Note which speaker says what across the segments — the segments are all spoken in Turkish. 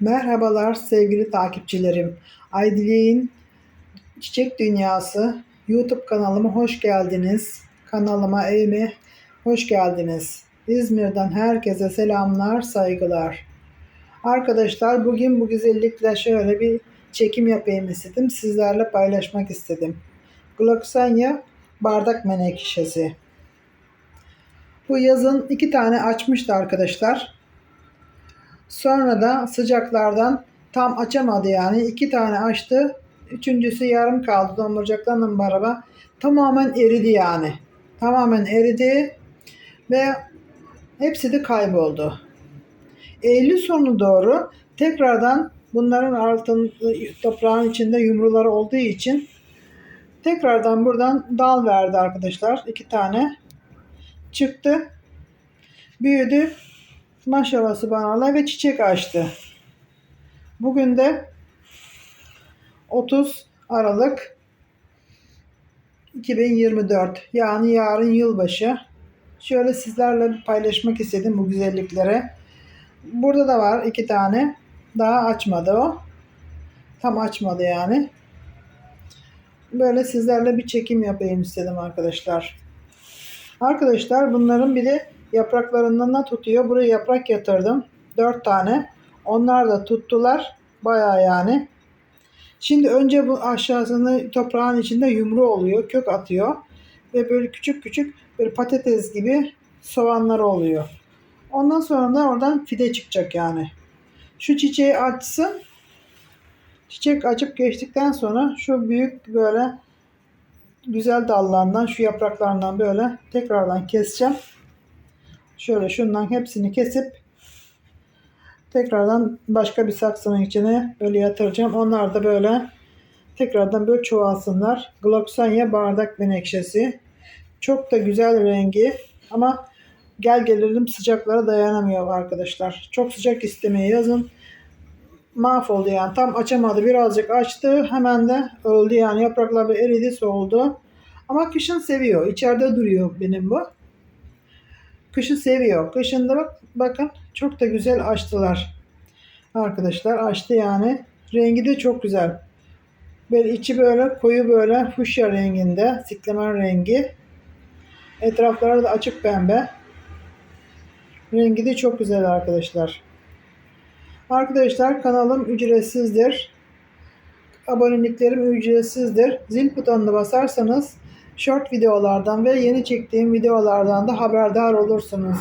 Speaker 1: Merhabalar sevgili takipçilerim. Aydilek'in Çiçek Dünyası YouTube kanalıma hoş geldiniz. Kanalıma evime hoş geldiniz. İzmir'den herkese selamlar, saygılar. Arkadaşlar bugün bu güzellikle şöyle bir çekim yapayım istedim. Sizlerle paylaşmak istedim. Gloxania bardak menekşesi. Bu yazın iki tane açmıştı arkadaşlar. Sonra da sıcaklardan tam açamadı yani. iki tane açtı. Üçüncüsü yarım kaldı domurcaklarla beraber. Tamamen eridi yani. Tamamen eridi ve hepsi de kayboldu. Eylül sonu doğru tekrardan bunların altın toprağın içinde yumruları olduğu için tekrardan buradan dal verdi arkadaşlar. iki tane çıktı. Büyüdü. Maşallah subhanallah ve çiçek açtı. Bugün de 30 Aralık 2024 yani yarın yılbaşı. Şöyle sizlerle paylaşmak istedim bu güzellikleri. Burada da var iki tane. Daha açmadı o. Tam açmadı yani. Böyle sizlerle bir çekim yapayım istedim arkadaşlar. Arkadaşlar bunların bir de yapraklarından da tutuyor. Buraya yaprak yatırdım. Dört tane. Onlar da tuttular. Baya yani. Şimdi önce bu aşağısını toprağın içinde yumru oluyor. Kök atıyor. Ve böyle küçük küçük bir patates gibi soğanları oluyor. Ondan sonra da oradan fide çıkacak yani. Şu çiçeği açsın. Çiçek açıp geçtikten sonra şu büyük böyle güzel dallarından şu yapraklarından böyle tekrardan keseceğim. Şöyle şundan hepsini kesip tekrardan başka bir saksının içine böyle yatıracağım. Onlar da böyle tekrardan böyle çoğalsınlar. Gloxania bardak menekşesi. Çok da güzel rengi ama gel gelelim sıcaklara dayanamıyor arkadaşlar. Çok sıcak istemeye yazın. Mahvoldu yani. Tam açamadı. Birazcık açtı. Hemen de öldü yani. Yapraklar bir eridi soğudu. Ama kışın seviyor. İçeride duruyor benim bu. Kışı seviyor. Kışında bak, bakın çok da güzel açtılar. Arkadaşlar açtı yani. Rengi de çok güzel. Böyle içi böyle koyu böyle fuşya renginde. Siklemen rengi. Etrafları da açık pembe. Rengi de çok güzel arkadaşlar. Arkadaşlar kanalım ücretsizdir. Aboneliklerim ücretsizdir. Zil butonuna basarsanız short videolardan ve yeni çektiğim videolardan da haberdar olursunuz.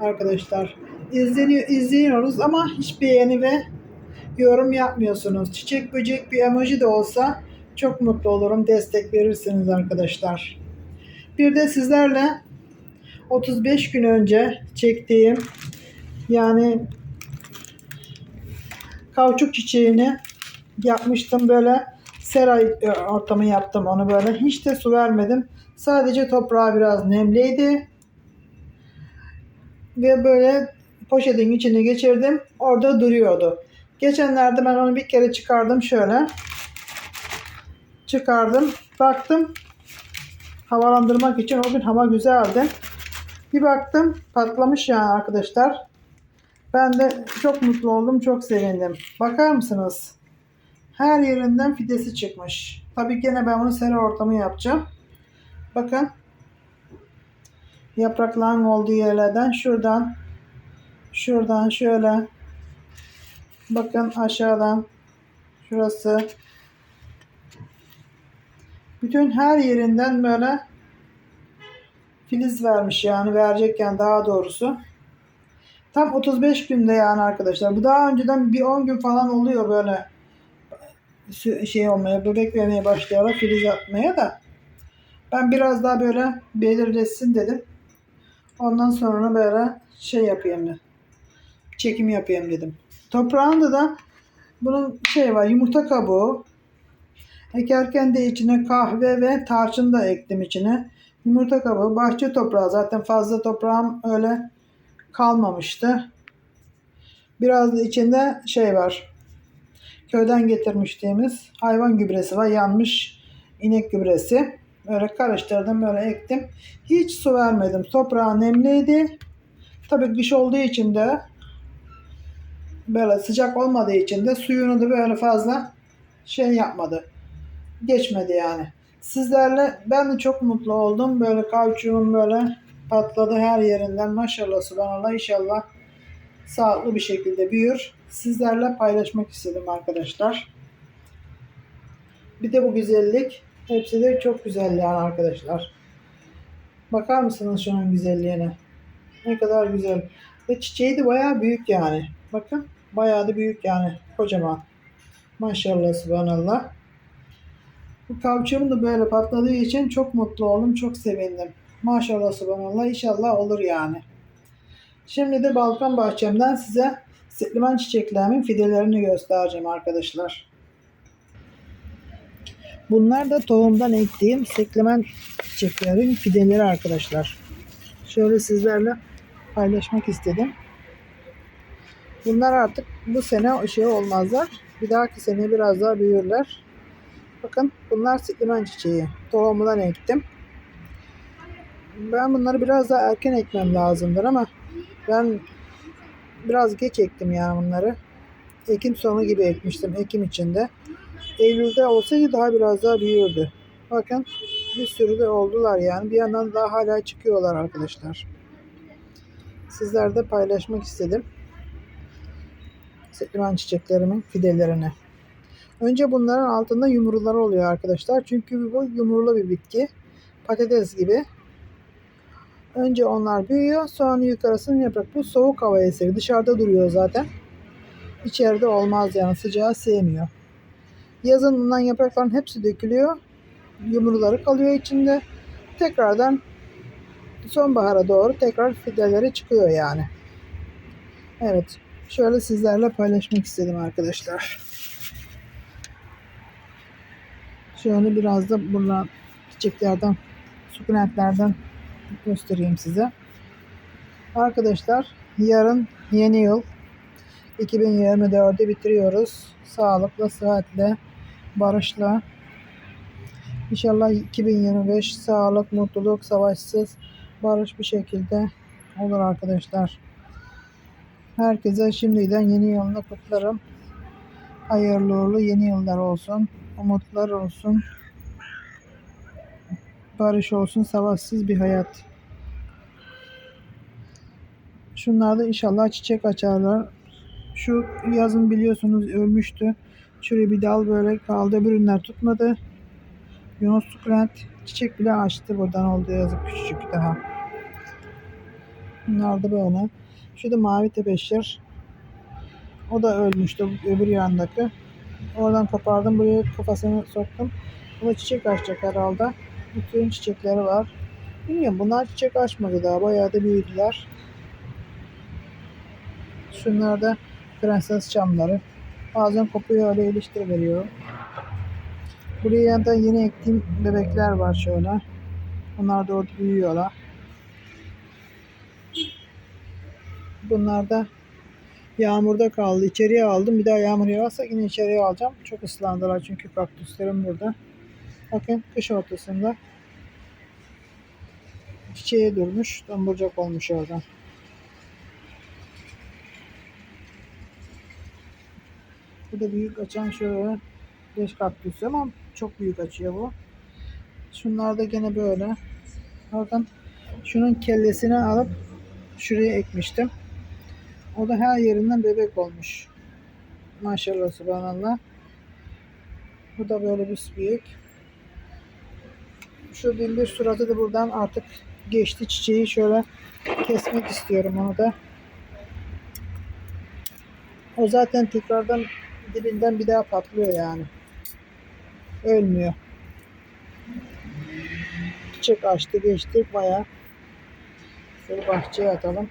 Speaker 1: Arkadaşlar izleniyor, izliyoruz ama hiç beğeni ve yorum yapmıyorsunuz. Çiçek böcek bir emoji de olsa çok mutlu olurum. Destek verirsiniz arkadaşlar. Bir de sizlerle 35 gün önce çektiğim yani kauçuk çiçeğini yapmıştım böyle sera e, ortamı yaptım onu böyle. Hiç de su vermedim. Sadece toprağı biraz nemliydi. Ve böyle poşetin içine geçirdim. Orada duruyordu. Geçenlerde ben onu bir kere çıkardım şöyle. Çıkardım baktım. Havalandırmak için o gün hava güzeldi. Bir baktım patlamış yani arkadaşlar. Ben de çok mutlu oldum, çok sevindim. Bakar mısınız? Her yerinden fidesi çıkmış. Tabii gene ben bunu sera ortamı yapacağım. Bakın. Yaprakların olduğu yerlerden şuradan şuradan şöyle bakın aşağıdan şurası bütün her yerinden böyle filiz vermiş yani verecekken daha doğrusu. Tam 35 günde yani arkadaşlar. Bu daha önceden bir 10 gün falan oluyor böyle şey olmaya, bebek vermeye başlıyorlar, filiz atmaya da. Ben biraz daha böyle belirlesin dedim. Ondan sonra böyle şey yapayım dedim. Çekim yapayım dedim. Toprağında da bunun şey var, yumurta kabuğu. Ekerken de içine kahve ve tarçın da ektim içine. Yumurta kabuğu, bahçe toprağı. Zaten fazla toprağım öyle kalmamıştı. Biraz da içinde şey var. Köyden getirmiştiğimiz hayvan gübresi var. Yanmış inek gübresi. Böyle karıştırdım, böyle ektim. Hiç su vermedim. Toprağı nemliydi. Tabii kış olduğu için de böyle sıcak olmadığı için de suyunu da böyle fazla şey yapmadı. Geçmedi yani. Sizlerle ben de çok mutlu oldum. Böyle kavçuğum böyle patladı her yerinden. Maşallah subhanallah inşallah sağlıklı bir şekilde büyür. Sizlerle paylaşmak istedim arkadaşlar. Bir de bu güzellik. Hepsi de çok güzel yani arkadaşlar. Bakar mısınız şunun güzelliğine? Ne kadar güzel. Ve çiçeği de bayağı büyük yani. Bakın bayağı da büyük yani. Kocaman. Maşallah subhanallah. Bu kavçığım da böyle patladığı için çok mutlu oldum. Çok sevindim. Maşallah subhanallah. İnşallah olur yani. Şimdi de balkon bahçemden size sıkliman çiçeklerimin fidelerini göstereceğim arkadaşlar. Bunlar da tohumdan ektiğim seklemen çiçeklerin fideleri arkadaşlar. Şöyle sizlerle paylaşmak istedim. Bunlar artık bu sene şey olmazlar. Bir dahaki sene biraz daha büyürler. Bakın bunlar siklimen çiçeği. Tohumundan ektim. Ben bunları biraz daha erken ekmem lazımdır ama ben biraz geç ektim yani bunları. Ekim sonu gibi ekmiştim Ekim içinde. Eylül'de olsaydı daha biraz daha büyürdü. Bakın bir sürü de oldular yani. Bir yandan daha hala çıkıyorlar arkadaşlar. Sizler de paylaşmak istedim. Sekliman çiçeklerimin fidelerini. Önce bunların altında yumruları oluyor arkadaşlar. Çünkü bu yumurlu bir bitki. Patates gibi. Önce onlar büyüyor. Sonra yukarısını yaprak. Bu soğuk havaya seviyor. Dışarıda duruyor zaten. İçeride olmaz yani sıcağı sevmiyor. Yazın bundan yaprakların hepsi dökülüyor. Yumruları kalıyor içinde. Tekrardan sonbahara doğru tekrar fideleri çıkıyor yani. Evet. Şöyle sizlerle paylaşmak istedim arkadaşlar. Şöyle biraz da buradan çiçeklerden, sukulentlerden göstereyim size. Arkadaşlar yarın yeni yıl 2024'ü bitiriyoruz. Sağlıkla, sıhhatle, barışla. İnşallah 2025 sağlık, mutluluk, savaşsız, barış bir şekilde olur arkadaşlar. Herkese şimdiden yeni yılını kutlarım. Hayırlı uğurlu yeni yıllar olsun. Umutlar olsun. Barış olsun, savaşsız bir hayat. Şunlar da inşallah çiçek açarlar. Şu yazın biliyorsunuz ölmüştü. Şuraya bir dal böyle kaldı. Öbürünler tutmadı. Yunus sukulent çiçek bile açtı buradan oldu yazık küçücük daha. Bunlar da böyle. Şu da mavi tebeşir. O da ölmüştü öbür yandaki. Oradan kopardım buraya kafasını soktum. Bu da çiçek açacak herhalde. Bütün çiçekleri var. Bilmiyorum bunlar çiçek açmadı daha. Bayağı da büyüdüler. Şunlar da prenses çamları. Bazen kopuyor öyle iliştiriveriyorum. Buraya da yeni ektiğim bebekler var şöyle. Bunlar da orada büyüyorlar. Bunlar da yağmurda kaldı. İçeriye aldım. Bir daha yağmur yağarsa yine içeriye alacağım. Çok ıslandılar çünkü kaktüslerim burada. Bakın kış ortasında çiçeğe durmuş. Domburcak olmuş oradan. Bu da büyük açan şöyle 5 kaktüs ama çok büyük açıyor bu. Şunlar da gene böyle. Bakın şunun kellesini alıp şuraya ekmiştim. O da her yerinden bebek olmuş. Maşallah subhanallah. Bu da böyle bir büyük. Şu binbir suratı da buradan artık geçti çiçeği şöyle kesmek istiyorum onu da. O zaten tekrardan dibinden bir daha patlıyor yani. Ölmüyor. Çiçek açtı geçti baya. Şöyle bahçeye atalım.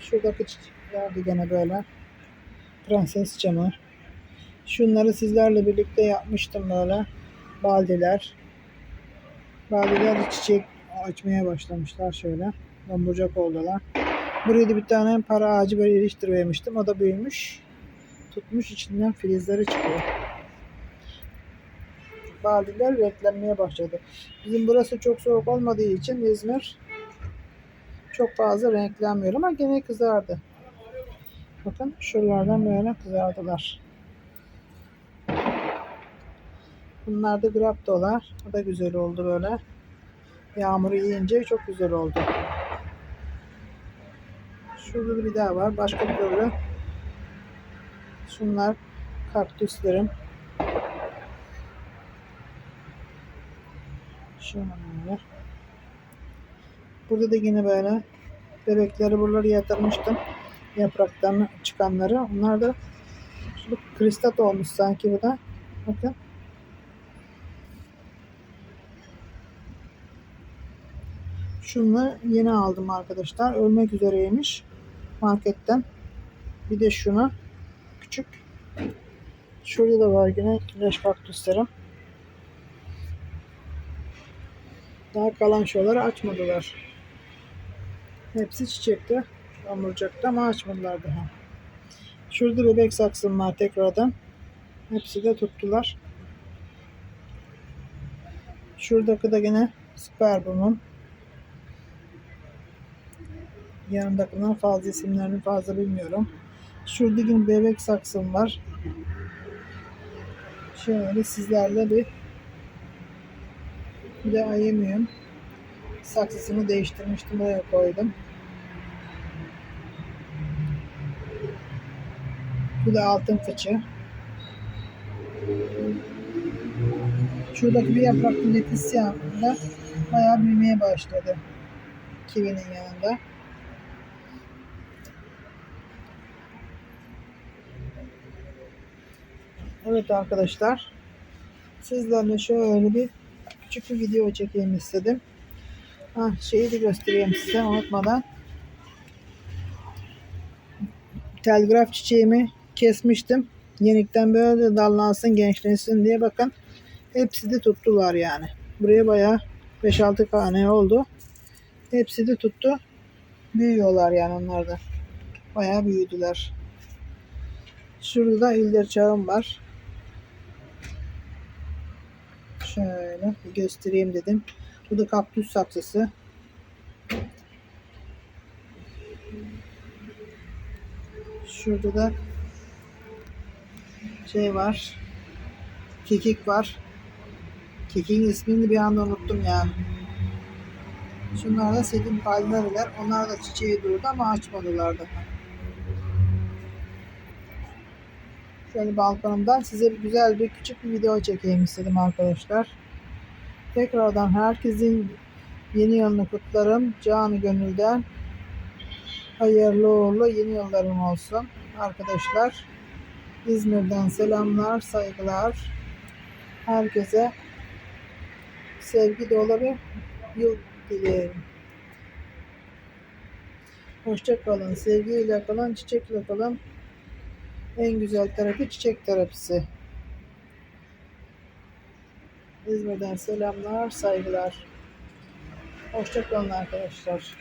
Speaker 1: Şuradaki çiçekler de gene böyle. Prenses camı. Şunları sizlerle birlikte yapmıştım böyle. Baldiler. Baldiler de çiçek açmaya başlamışlar şöyle. Domburcak oldular. Buraya da bir tane para ağacı böyle iliştirivermiştim. O da büyümüş. Tutmuş içinden filizleri çıkıyor. Baldiler renklenmeye başladı. Bizim burası çok soğuk olmadığı için İzmir çok fazla renklenmiyor ama gene kızardı. Bakın şuralardan böyle kızardılar. Bunlar da graptolar. O da güzel oldu böyle. Yağmuru yiyince çok güzel oldu. Şurada da bir daha var. Başka bir türlü. Şunlar kaktüslerim. Şöyle. Burada da yine böyle bebekleri buraları yatırmıştım. Yapraktan çıkanları. Onlar da şu kristat olmuş sanki bu da. Bakın. Şunu yeni aldım arkadaşlar. Ölmek üzereymiş marketten. Bir de şunu küçük. Şurada da var yine leş kaktüslerim. Daha kalan şoları açmadılar. Hepsi çiçekte. Yağmurcakta ama açmadılar daha. Şurada bebek saksım var tekrardan. Hepsi de tuttular. Şuradaki de yine spermumum. Yanındakinden fazla isimlerini fazla bilmiyorum. Şurada yine bebek saksım var. Şöyle sizlerle bir bir de ayemiyum. Saksısını değiştirmiştim. Oraya koydum. Bu da altın fıçı. Şuradaki bir yapraklı letisya da bayağı büyümeye başladı. Kivinin yanında. Evet arkadaşlar. Sizlerle şöyle bir küçük bir video çekeyim istedim. Ha, şeyi de göstereyim size unutmadan. Telgraf çiçeğimi kesmiştim. Yenikten böyle dallansın gençleşsin diye bakın. Hepsi de tuttular yani. Buraya bayağı 5-6 tane oldu. Hepsi de tuttu. Büyüyorlar yani onlar da. Bayağı büyüdüler. Şurada da ilder çağım var. Şöyle bir göstereyim dedim. Bu da kaktüs saksısı. Şurada da şey var. Kekik var. Kekiğin ismini bir anda unuttum yani. Şunlar da sedim palmeriler. Onlar da çiçeği durdu ama açmadılar daha. Şöyle balkonumdan size bir güzel bir küçük bir video çekeyim istedim arkadaşlar. Tekrardan herkesin yeni yılını kutlarım. Canı gönülden hayırlı uğurlu yeni yıllarım olsun arkadaşlar. İzmir'den selamlar, saygılar. Herkese sevgi dolu bir yıl dilerim. Hoşça kalın, sevgiyle kalın, çiçekle kalın. En güzel terapi çiçek terapisi. İzmir'den selamlar, saygılar. Hoşça kalın arkadaşlar.